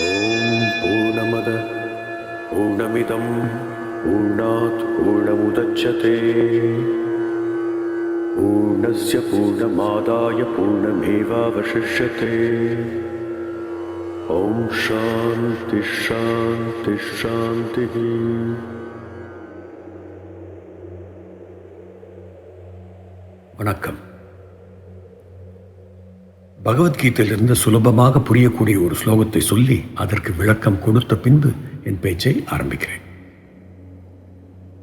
ஓம் பூர்ணமத பூர்ணமிதம் பூர்ணாத் பூர்ணமுதச்சதே. பூர்ணஸ்ய பூர்ணமாதாய பூர்ணமேவாவசிஷ்யதே. ஓம் சாந்தி ஷாந்தி ஷாந்தி வணக்கம். பகவத்கீதையிலிருந்து சுலபமாக புரியக்கூடிய ஒரு ஸ்லோகத்தை சொல்லி அதற்கு விளக்கம் கொடுத்த பின்பு என் பேச்சை ஆரம்பிக்கிறேன்.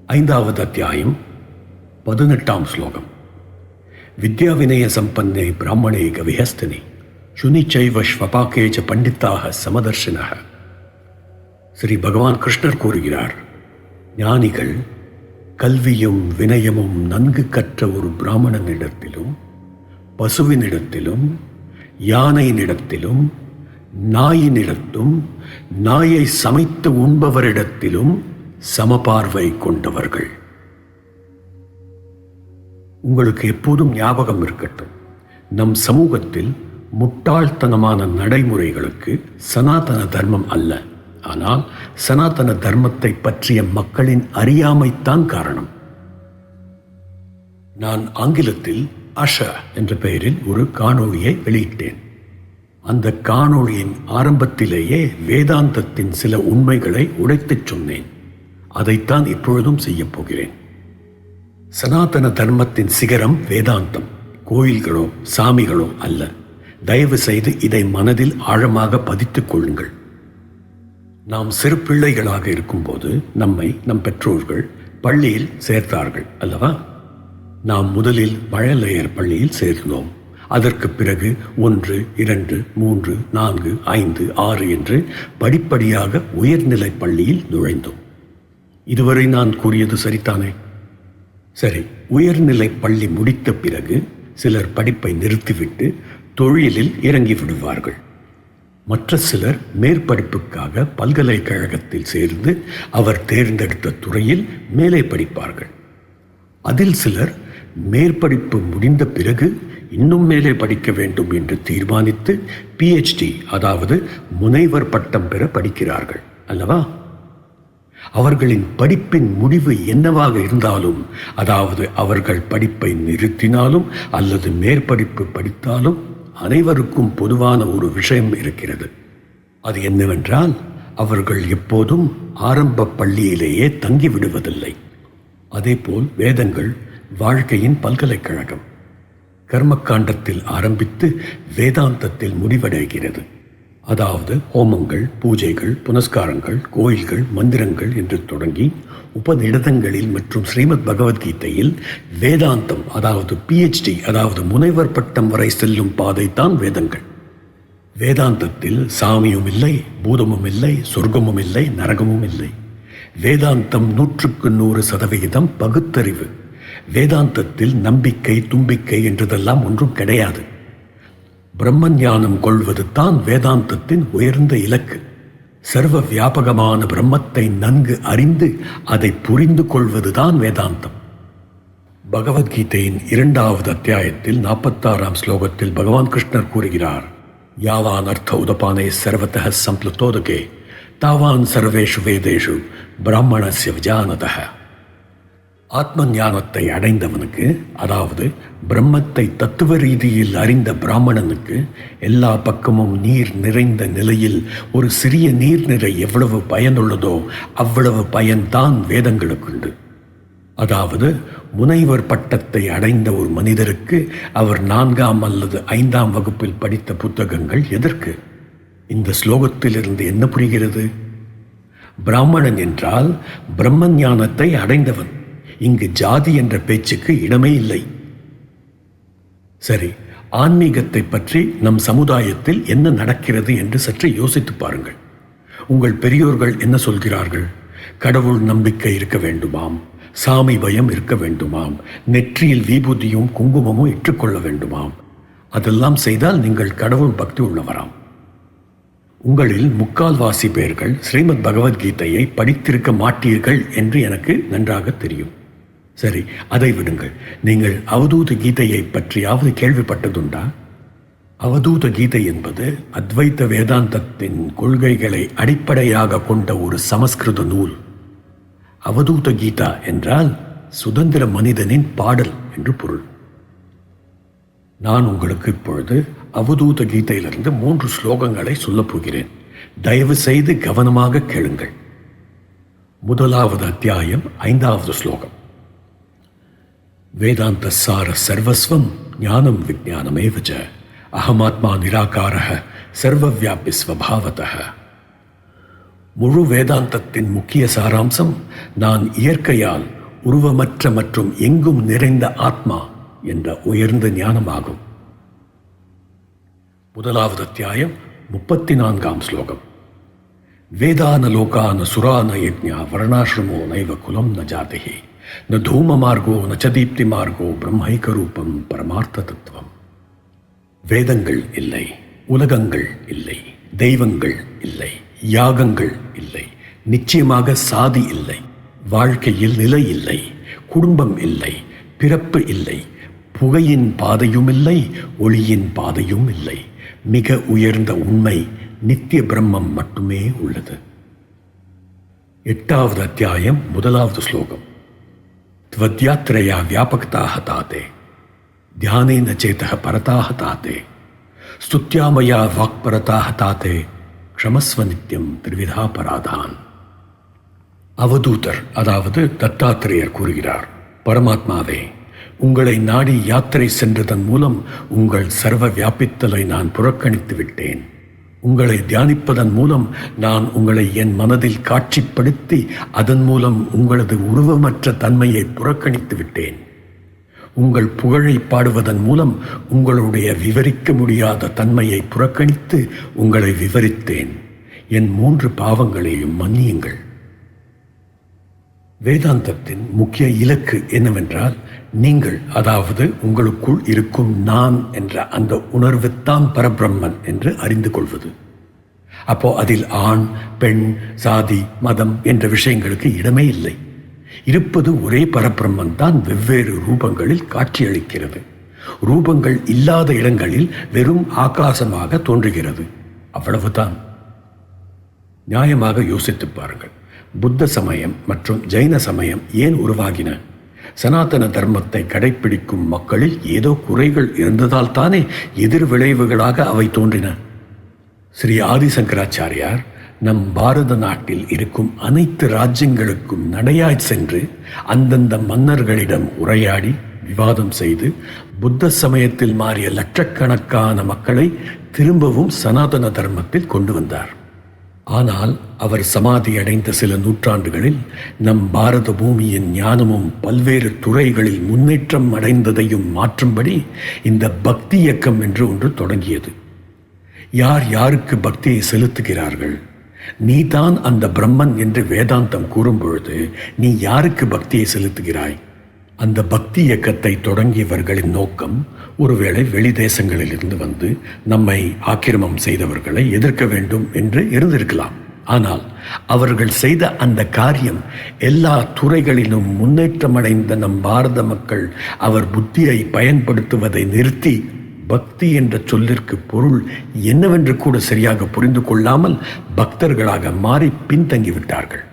ஐந்தாவது அத்தியாயம் பதினெட்டாம் ஸ்லோகம். வித்யா வினய சம்பன்னே பிராமணே கவிஹஸ்தினி சுனிச்சைவ ஸ்வபாக்கேஜ பண்டித்தாக சமதர்ஷனக. ஸ்ரீ பகவான் கிருஷ்ணர் கூறுகிறார் ஞானிகள் கல்வியும் வினயமும் நன்கு கற்ற ஒரு பிராமணனிடத்திலும் பசுவினிடத்திலும் யானையினிடத்திலும் நாயினிடத்தும் நாயை சமைத்து உண்பவரிடத்திலும் சமபார்வை கொண்டவர்கள். உங்களுக்கு எப்போதும் ஞாபகம் இருக்கட்டும். நம் சமூகத்தில் முட்டாள்தனமான நடைமுறைகளுக்கு சனாதன தர்மம் அல்ல. ஆனால் சனாதன தர்மத்தை பற்றிய மக்களின் அறியாமைத்தான் காரணம். நான் ஆங்கிலத்தில் அஷா என்ற பெயரில் ஒரு காணொளியை வெளியிட்டேன். அந்த காணொளியின் ஆரம்பத்திலேயே வேதாந்தத்தின் சில உண்மைகளை உடைத்துச் சொன்னேன். அதைத்தான் இப்பொழுதும் செய்யப் போகிறேன். சனாதன தர்மத்தின் சிகரம் வேதாந்தம். கோயில்களோ சாமிகளோ அல்ல. தயவு செய்து இதை மனதில் ஆழமாக பதித்துக் கொள்ளுங்கள். நாம் சிறு பிள்ளைகளாக இருக்கும்போது நம்மை நம் பெற்றோர்கள் பள்ளியில் சேர்த்தார்கள் அல்லவா? நாம் முதலில் வழலையர் பள்ளியில் சேர்ந்தோம். அதற்கு பிறகு ஒன்று இரண்டு மூன்று நான்கு ஐந்து ஆறு என்று படிப்படியாக உயர்நிலை பள்ளியில் நுழைந்தோம். இதுவரை நான் கூறியது சரிதானே? சரி உயர்நிலை பள்ளி முடித்த பிறகு சிலர் படிப்பை நிறுத்திவிட்டு தொழிலில் இறங்கி விடுவார்கள். மற்ற சிலர் மேற்படிப்புக்காக பல்கலைக்கழகத்தில் சேர்ந்து அவர் தேர்ந்தெடுத்த துறையில் மேலே படிப்பார்கள். அதில் சிலர் மேற்படிப்பு முடிந்த பிறகு இன்னும் மேலே படிக்க வேண்டும் என்று தீர்மானித்து பிஹெச்டி அதாவது முனைவர் பட்டம் பெற படிக்கிறார்கள். அல்லவா? அவர்களின் படிப்பின் முடிவு என்னவாக இருந்தாலும் அதாவது அவர்கள் படிப்பை நிறுத்தினாலும் அல்லது மேற்படிப்பு படித்தாலும் அனைவருக்கும் பொதுவான ஒரு விஷயம் இருக்கிறது. அது என்னவென்றால் அவர்கள் எப்போதும் ஆரம்ப பள்ளியிலேயே தங்கி விடுவதில்லை அதேபோல் வேதங்கள் வாழ்க்கையின் பல்கலைக்கழகம். கர்மக்காண்டத்தில் ஆரம்பித்து வேதாந்தத்தில் முடிவடைகிறது. அதாவது ஹோமங்கள் பூஜைகள் புனஸ்காரங்கள் கோயில்கள் மந்திரங்கள் என்று தொடங்கி உபநிடதங்களில் மற்றும் ஸ்ரீமத் பகவத்கீதையில் வேதாந்தம் அதாவது பிஹெச்டி அதாவது முனைவர் பட்டம் வரை செல்லும் பாதை தான் வேதங்கள். வேதாந்தத்தில் சாமியும் இல்லை பூதமும் இல்லை சொர்க்கமும் இல்லை நரகமும் இல்லை. வேதாந்தம் நூற்றுக்கு நூறு சதவிகிதம் பகுத்தறிவு. வேதாந்தத்தில் நம்பிக்கை தும்பிக்கை என்றதெல்லாம் ஒன்றும் கிடையாது. பிரம்ம ஞானம் கொள்வது தான் வேதாந்தத்தின் உயர்ந்த இலக்கு. சர்வ வியாபகமான பிரம்மத்தை நன்கு அறிந்து அதை புரிந்து கொள்வதுதான் வேதாந்தம். பகவத்கீதையின் இரண்டாவது அத்தியாயத்தில் நாற்பத்தாறாம் ஸ்லோகத்தில் பகவான் கிருஷ்ணர் கூறுகிறார் யாவான் அர்த்த உதபானே சர்வத்தக சம்ப்ளுதோதகே தாவான் சர்வேஷு வேதேஷு பிராமணஸ்ய விஜானதக ஆத்ம ஞானத்தை அடைந்தவனுக்கு அதாவது பிரம்மத்தை தத்துவ ரீதியில் அறிந்த பிராமணனுக்கு எல்லா பக்கமும் நீர் நிறைந்த நிலையில் ஒரு சிறிய நீர்நிறை எவ்வளவு பயனுள்ளதோ அவ்வளவு பயன்தான் வேதங்களுக்குண்டு. அதாவது முனைவர் பட்டத்தை அடைந்த ஒரு மனிதருக்கு அவர் நான்காம் அல்லது ஐந்தாம் வகுப்பில் படித்த புத்தகங்கள் எதற்கு? இந்த ஸ்லோகத்திலிருந்து என்ன புரிகிறது? பிராமணன் என்றால் பிரம்ம ஞானத்தை அடைந்தவன். இங்கு ஜாதி என்ற பேச்சுக்கு இடமே இல்லை. சரி ஆன்மீகத்தை பற்றி நம் சமுதாயத்தில் என்ன நடக்கிறது என்று சற்று யோசித்து பாருங்கள். உங்கள் பெரியோர்கள் என்ன சொல்கிறார்கள்? கடவுள் நம்பிக்கை இருக்க வேண்டுமாம் சாமி பயம் இருக்க வேண்டுமாம் நெற்றியில் விபூதியும் குங்குமமும் இட்டுக்கொள்ள வேண்டுமாம். அதெல்லாம் செய்தால் நீங்கள் கடவுள் பக்தி உள்ளவராம். உங்களில் முக்கால்வாசி பேர்கள் ஸ்ரீமத் பகவத்கீதையை படித்திருக்க மாட்டீர்கள் என்று எனக்கு நன்றாக தெரியும். சரி அதை விடுங்கள். நீங்கள் அவதூத கீதையை பற்றியாவது கேள்விப்பட்டதுண்டா? அவதூத கீதை என்பது அத்வைத்த வேதாந்தத்தின் கொள்கைகளை அடிப்படையாக கொண்ட ஒரு சமஸ்கிருத நூல். அவதூத கீதா என்றால் சுதந்திர மனிதனின் பாடல் என்று பொருள். நான் உங்களுக்கு இப்பொழுது அவதூத கீதையிலிருந்து மூன்று ஸ்லோகங்களை சொல்லப் போகிறேன். தயவு செய்து கவனமாக கேளுங்கள். முதலாவது அத்தியாயம் ஐந்தாவது ஸ்லோகம். வேதாந்த சார சர்வஸ்வம் ஞானம் விஜானமேவ ச அகமாத்மா நிராகாரः சர்வவியாபி ஸ்வபாவத முழு வேதாந்தத்தின் முக்கிய சாராம்சம் நான் இயற்கையால் உருவமற்ற மற்றும் எங்கும் நிறைந்த ஆத்மா என்ற உயர்ந்த ஞானமாகும். முதலாவது அத்தியாயம் முப்பத்தி நான்காம் ஸ்லோகம். வேதான லோகான சுரான யஜ்யா வர்ணாசிரமோ நைவ குலம் ந ஜாதிஹி. न தூம மார்கோ ந ச மார்கோ ரூபம் பரமார்த்த தத்துவம் வேதங்கள் இல்லை உலகங்கள் இல்லை தெய்வங்கள் இல்லை யாகங்கள் இல்லை நிச்சயமாக சாதி இல்லை வாழ்க்கையில் நிலை இல்லை குடும்பம் இல்லை பிறப்பு இல்லை புகையின் பாதையும் இல்லை ஒளியின் பாதையும் இல்லை. மிக உயர்ந்த உண்மை நித்திய பிரம்மம் மட்டுமே உள்ளது. எட்டாவது அத்தியாயம் முதலாவது ஸ்லோகம். त्वद्यात्रया व्यापकताः ताते ध्यानेन चेतः परताः ताते स्तुत्या मया वाक्परताः ताते க்ஷமஸ்வ நித்தியம் திருவிதா பராதான் அவதூதர் அதாவது தத்தாத்திரேயர் கூறுகிறார் பரமாத்மாவே உங்களை நாடி யாத்திரை சென்றதன் மூலம் உங்கள் சர்வ வியாபித்தலை நான் புறக்கணித்து விட்டேன் உங்களை தியானிப்பதன் மூலம் நான் உங்களை என் மனதில் காட்சிப்படுத்தி அதன் மூலம் உங்களது உருவமற்ற தன்மையை புறக்கணித்து விட்டேன். உங்கள் புகழை பாடுவதன் மூலம் உங்களுடைய விவரிக்க முடியாத தன்மையை புறக்கணித்து உங்களை விவரித்தேன். என் மூன்று பாவங்களையும் மன்னியுங்கள். வேதாந்தத்தின் முக்கிய இலக்கு என்னவென்றால் நீங்கள் அதாவது உங்களுக்குள் இருக்கும் நான் என்ற அந்த உணர்வுத்தான் பரபிரம்மன் என்று அறிந்து கொள்வது. அப்போ அதில் ஆண் பெண் சாதி மதம் என்ற விஷயங்களுக்கு இடமே இல்லை. இருப்பது ஒரே பரபிரம்மன் தான் வெவ்வேறு ரூபங்களில் காட்சியளிக்கிறது. ரூபங்கள் இல்லாத இடங்களில் வெறும் ஆகாசமாக தோன்றுகிறது. அவ்வளவுதான். நியாயமாக யோசித்து பாருங்கள். புத்த சமயம் மற்றும் ஜைன சமயம் ஏன் உருவாகின? சனாதன தர்மத்தை கடைப்பிடிக்கும் மக்களில் ஏதோ குறைகள் இருந்ததால் தானே எதிர் விளைவுகளாக அவை தோன்றின. ஸ்ரீ ஆதிசங்கராச்சாரியார் நம் பாரத நாட்டில் இருக்கும் அனைத்து ராஜ்யங்களுக்கும் நடையாய் சென்று அந்தந்த மன்னர்களிடம் உரையாடி விவாதம் செய்து புத்த சமயத்தில் மாறிய லட்சக்கணக்கான மக்களை திரும்பவும் சனாதன தர்மத்தில் கொண்டு வந்தார். ஆனால் அவர் சமாதி அடைந்த சில நூற்றாண்டுகளில் நம் பாரத பூமியின் ஞானமும் பல்வேறு துறைகளில் முன்னேற்றம் அடைந்ததையும் மாற்றும்படி இந்த பக்தி இயக்கம் என்று ஒன்று தொடங்கியது. யார் யாருக்கு பக்தியை செலுத்துகிறார்கள்? நீதான் அந்த பிரம்மன் என்று வேதாந்தம் கூறும் பொழுது நீ யாருக்கு பக்தியை செலுத்துகிறாய்? அந்த பக்தி இயக்கத்தை தொடங்கியவர்களின் நோக்கம் ஒருவேளை வெளி தேசங்களிலிருந்து வந்து நம்மை ஆக்கிரமம் செய்தவர்களை எதிர்க்க வேண்டும் என்று இருந்திருக்கலாம். ஆனால் அவர்கள் செய்த அந்த காரியம் எல்லா துறைகளிலும் முன்னேற்றமடைந்த நம் பாரத மக்கள் அவர் புத்தியை பயன்படுத்துவதை நிறுத்தி பக்தி என்ற சொல்லிற்கு பொருள் என்னவென்று கூட சரியாக புரிந்து கொள்ளாமல் பக்தர்களாக மாறி பின்தங்கிவிட்டார்கள்.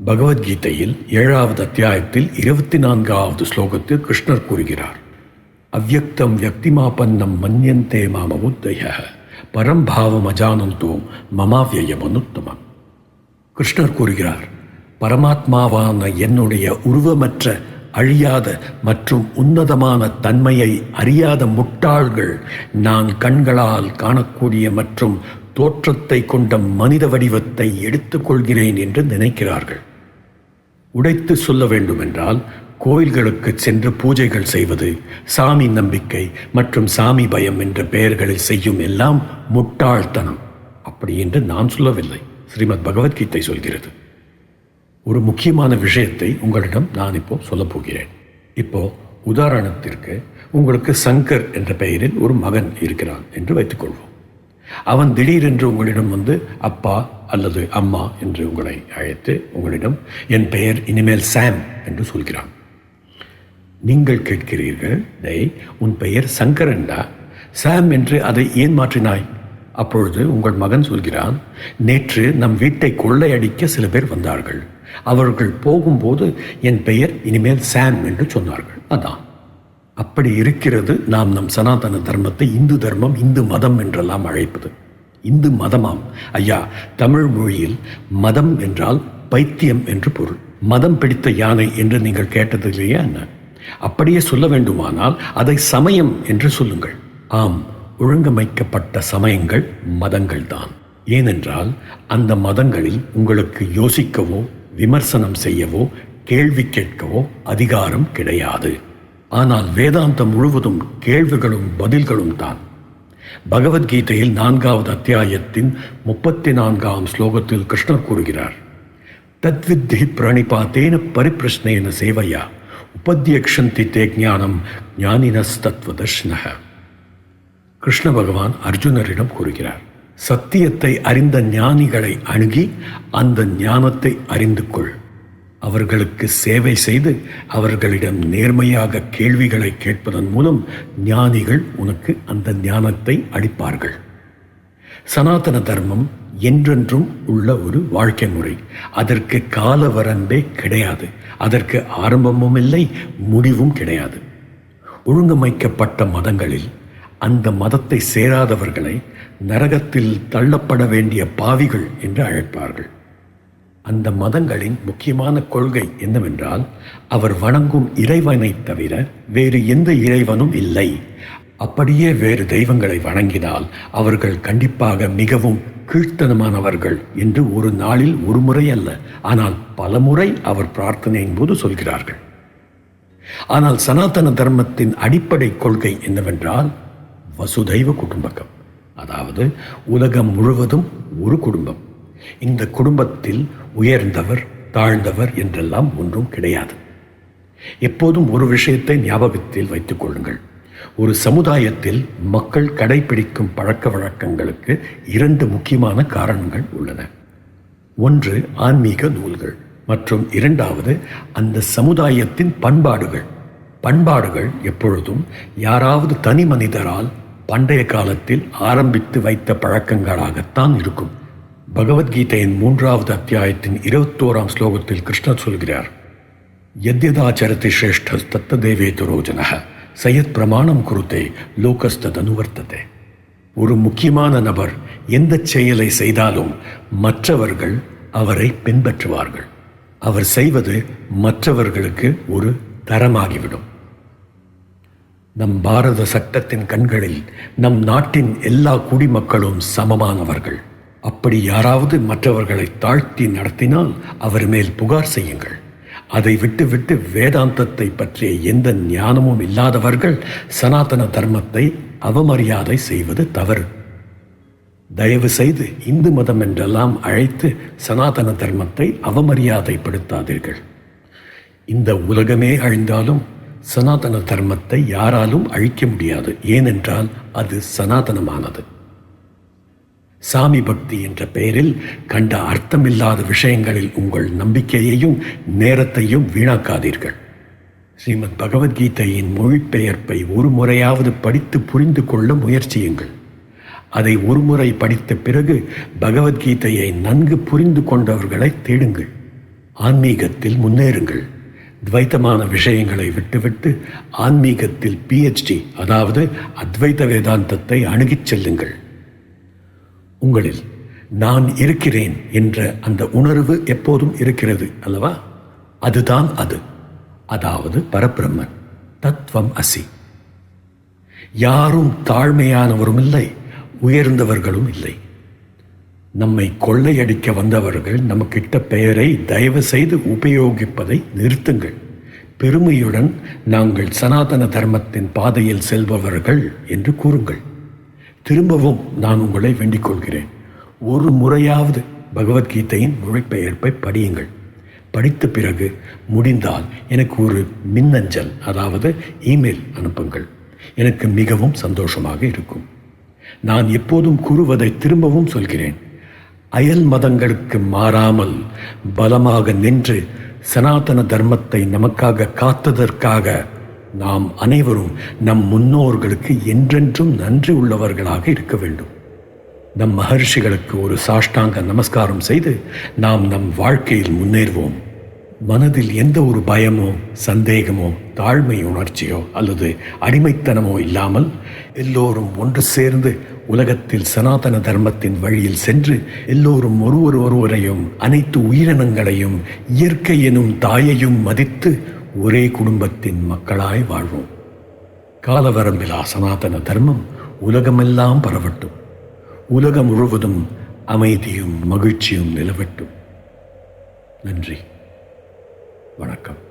பகவத்கீதையில் ஏழாவது அத்தியாயத்தில் இருபத்தி நான்காவது ஸ்லோகத்தில் கிருஷ்ணர் கூறுகிறார் அவ்யக்தம் வியக்திமாபன்னம் மன்யந்தே மாமவுத்தய பரம்பாவம் அஜானந்தோம் மமாவியம் அனுத்தமம் கிருஷ்ணர் கூறுகிறார் பரமாத்மாவான என்னுடைய உருவமற்ற அழியாத மற்றும் உன்னதமான தன்மையை அறியாத முட்டாள்கள் நான் கண்களால் காணக்கூடிய மற்றும் தோற்றத்தை கொண்ட மனித வடிவத்தை எடுத்துக்கொள்கிறேன் என்று நினைக்கிறார்கள். உடைத்து சொல்ல வேண்டுமென்றால் கோயில்களுக்கு சென்று பூஜைகள் செய்வது சாமி நம்பிக்கை மற்றும் சாமி பயம் என்ற பெயர்களில் செய்யும் எல்லாம் முட்டாள்தனம். அப்படி என்று நான் சொல்லவில்லை. ஸ்ரீமத் பகவத்கீதை சொல்கிறது. ஒரு முக்கியமான விஷயத்தை உங்களிடம் நான் இப்போ சொல்லப் போகிறேன். இப்போ உதாரணத்திற்கு உங்களுக்கு சங்கர் என்ற பெயரில் ஒரு மகன் இருக்கிறான் என்று வைத்துக்கொள்வோம். அவன் திடீரென்று உங்களிடம் வந்து அப்பா அல்லது அம்மா என்று உங்களை அழைத்து உங்களிடம் என் பெயர் இனிமேல் சாம் என்று சொல்கிறான். நீங்கள் கேட்கிறீர்கள் டேய் உன் பெயர் சங்கரன்டா? சாம் என்று அதை ஏன் மாற்றினாய்? அப்பொழுது உங்கள் மகன் சொல்கிறான் நேற்று நம் வீட்டை கொள்ளையடிக்க சில பேர் வந்தார்கள். அவர்கள் போகும்போது என் பெயர் இனிமேல் சாம் என்று சொன்னார்கள். அதான். அப்படி இருக்கிறது நாம் நம் சனாதன தர்மத்தை இந்து தர்மம் இந்து மதம் என்றெல்லாம் அழைப்பது. இந்து மதமாம். ஐயா தமிழ் மொழியில் மதம் என்றால் பைத்தியம் என்று பொருள். மதம் பிடித்த யானை என்று நீங்கள் கேட்டது இல்லையா என்ன? அப்படியே சொல்ல வேண்டுமானால் அதை சமயம் என்று சொல்லுங்கள். ஆம் ஒழுங்கமைக்கப்பட்ட சமயங்கள் மதங்கள்தான். ஏனென்றால் அந்த மதங்களில் உங்களுக்கு யோசிக்கவோ விமர்சனம் செய்யவோ கேள்வி கேட்கவோ அதிகாரம் கிடையாது. ஆனால் வேதாந்தம் முழுவதும் கேள்விகளும் பதில்களும் தான். பகவத்கீதையில் நான்காவது அத்தியாயத்தின் முப்பத்தி நான்காம் ஸ்லோகத்தில் கிருஷ்ணர் கூறுகிறார் தத்வித்தி பிரணிபாத்தேன பரிப்பிரஷ்னேன சேவையா உபத்யக்ஷந்தி தே ஞானம் ஞானினஸ்தத்வதர்ஷ்னக கிருஷ்ண பகவான் அர்ஜுனரிடம் கூறுகிறார் சத்தியத்தை அறிந்த ஞானிகளை அணுகி அந்த ஞானத்தை அறிந்து கொள். அவர்களுக்கு சேவை செய்து அவர்களிடம் நேர்மையாக கேள்விகளை கேட்பதன் மூலம் ஞானிகள் உனக்கு அந்த ஞானத்தை அளிப்பார்கள். சனாதன தர்மம் என்றென்றும் உள்ள ஒரு வாழ்க்கை முறை. அதற்கு கால வரம்பே கிடையாது. அதற்கு ஆரம்பமும் இல்லை முடிவும் கிடையாது. ஒழுங்கமைக்கப்பட்ட மதங்களில் அந்த மதத்தை சேராதவர்களை நரகத்தில் தள்ளப்பட வேண்டிய பாவிகள் என்று அழைப்பார்கள். அந்த மதங்களின் முக்கியமான கொள்கை என்னவென்றால் அவர் வணங்கும் இறைவனை தவிர வேறு எந்த இறைவனும் இல்லை. அப்படியே வேறு தெய்வங்களை வணங்கினால் அவர்கள் கண்டிப்பாக மிகவும் கீழ்த்தனமானவர்கள் என்று ஒரு நாளில் ஒரு முறை அல்ல ஆனால் பல முறை அவர் பிரார்த்தனையின் போது சொல்கிறார்கள். ஆனால் சனாதன தர்மத்தின் அடிப்படை கொள்கை என்னவென்றால் வசுதைவ குடும்பகம். அதாவது உலகம் முழுவதும் ஒரு குடும்பம். இந்த குடும்பத்தில் உயர்ந்தவர் தாழ்ந்தவர் என்றெல்லாம் ஒன்றும் கிடையாது. எப்போதும் ஒரு விஷயத்தை ஞாபகத்தில் வைத்துக் கொள்ளுங்கள். ஒரு சமுதாயத்தில் மக்கள் கடைபிடிக்கும் பழக்க வழக்கங்களுக்கு இரண்டு முக்கியமான காரணங்கள் உள்ளன. ஒன்று ஆன்மீக நூல்கள் மற்றும் இரண்டாவது அந்த சமுதாயத்தின் பண்பாடுகள். பண்பாடுகள் எப்பொழுதும் யாராவது தனி மனிதரால் பண்டைய காலத்தில் ஆரம்பித்து வைத்த பழக்கங்களாகத்தான் இருக்கும். பகவத்கீதையின் மூன்றாவது அத்தியாயத்தின் இருபத்தோராம் ஸ்லோகத்தில் கிருஷ்ணர் சொல்கிறார் எத்யதாச்சரத்தை சிரேஷ்ட தத்த தேவேதுரோஜன சையத் பிரமாணம் குருத்தே லோகஸ்தனுவர்த்ததே ஒரு முக்கியமான நபர் எந்த செயலை செய்தாலும் மற்றவர்கள் அவரை பின்பற்றுவார்கள். அவர் செய்வது மற்றவர்களுக்கு ஒரு தரமாகிவிடும். நம் பாரத சட்டத்தின் கண்களில் நம் நாட்டின் எல்லா குடிமக்களும் சமமானவர்கள். அப்படி யாராவது மற்றவர்களை தாழ்த்தி நடத்தினால் அவர் மேல் புகார் செய்யுங்கள். அதை விட்டுவிட்டு வேதாந்தத்தை பற்றிய எந்த ஞானமும் இல்லாதவர்கள் சனாதன தர்மத்தை அவமரியாதை செய்வது தவறு. தயவு செய்து இந்து மதம் என்றெல்லாம் அழைத்து சனாதன தர்மத்தை அவமரியாதைப்படுத்தாதீர்கள். இந்த உலகமே அழிந்தாலும் சனாதன தர்மத்தை யாராலும் அழிக்க முடியாது. ஏனென்றால் அது சனாதனமானது. சாமி பக்தி என்ற பெயரில் கண்ட அர்த்தமில்லாத விஷயங்களில் உங்கள் நம்பிக்கையையும் நேரத்தையும் வீணாக்காதீர்கள். ஸ்ரீமத் பகவத்கீதையின் மொழிபெயர்ப்பை ஒரு முறையாவது படித்து புரிந்து கொள்ள முயற்சியுங்கள். அதை ஒருமுறை படித்த பிறகு பகவத்கீதையை நன்கு புரிந்து கொண்டவர்களை தேடுங்கள். ஆன்மீகத்தில் முன்னேறுங்கள். துவைத்தமான விஷயங்களை விட்டுவிட்டு ஆன்மீகத்தில் பிஹெச்டி அதாவது அத்வைத வேதாந்தத்தை அணுகிச் செல்லுங்கள். உங்களில் நான் இருக்கிறேன் என்ற அந்த உணர்வு எப்போதும் இருக்கிறது அல்லவா? அதுதான் அது. அதாவது பரபிரம்மன். தத்துவம் அசி. யாரும் தாழ்மையானவரும் இல்லை உயர்ந்தவர்களும் இல்லை. நம்மை கொள்ளையடிக்க வந்தவர்கள் நமக்கிட்ட பெயரை தயவு செய்து உபயோகிப்பதை நிறுத்துங்கள். பெருமையுடன் நாங்கள் சனாதன தர்மத்தின் பாதையில் செல்பவர்கள் என்று கூறுங்கள். திரும்பவும் நான் உங்களை வேண்டிக் கொள்கிறேன். ஒரு முறையாவது பகவத்கீதையின் மொழிபெயர்ப்பை படியுங்கள். படித்த பிறகு முடிந்தால் எனக்கு ஒரு மின்னஞ்சல் அதாவது இமெயில் அனுப்புங்கள். எனக்கு மிகவும் சந்தோஷமாக இருக்கும். நான் எப்போதும் கூறுவதை திரும்பவும் சொல்கிறேன். அயல் மதங்களுக்கு மாறாமல் பலமாக நின்று சனாதன தர்மத்தை நமக்காக காத்ததற்காக நாம் அனைவரும் நம் முன்னோர்களுக்கு என்றென்றும் நன்றி உள்ளவர்களாக இருக்க வேண்டும். நம் மகர்ஷிகளுக்கு ஒரு சாஷ்டாங்க நமஸ்காரம் செய்து நாம் நம் வாழ்க்கையில் முன்னேறுவோம். மனதில் எந்த ஒரு பயமோ சந்தேகமோ தாழ்மை உணர்ச்சியோ அல்லது அடிமைத்தனமோ இல்லாமல் எல்லோரும் ஒன்று சேர்ந்து உலகத்தில் சனாதன தர்மத்தின் வழியில் சென்று எல்லோரும் ஒருவர் ஒருவரையும் அனைத்து உயிரினங்களையும் இயற்கை எனும் தாயையும் மதித்து ஒரே குடும்பத்தின் மக்களாய் வாழ்வோம். காலவரம்பில் சனாதன தர்மம் உலகமெல்லாம் பரவட்டும். உலகம் முழுவதும் அமைதியும் மகிழ்ச்சியும் நிலவட்டும். நன்றி. வணக்கம்.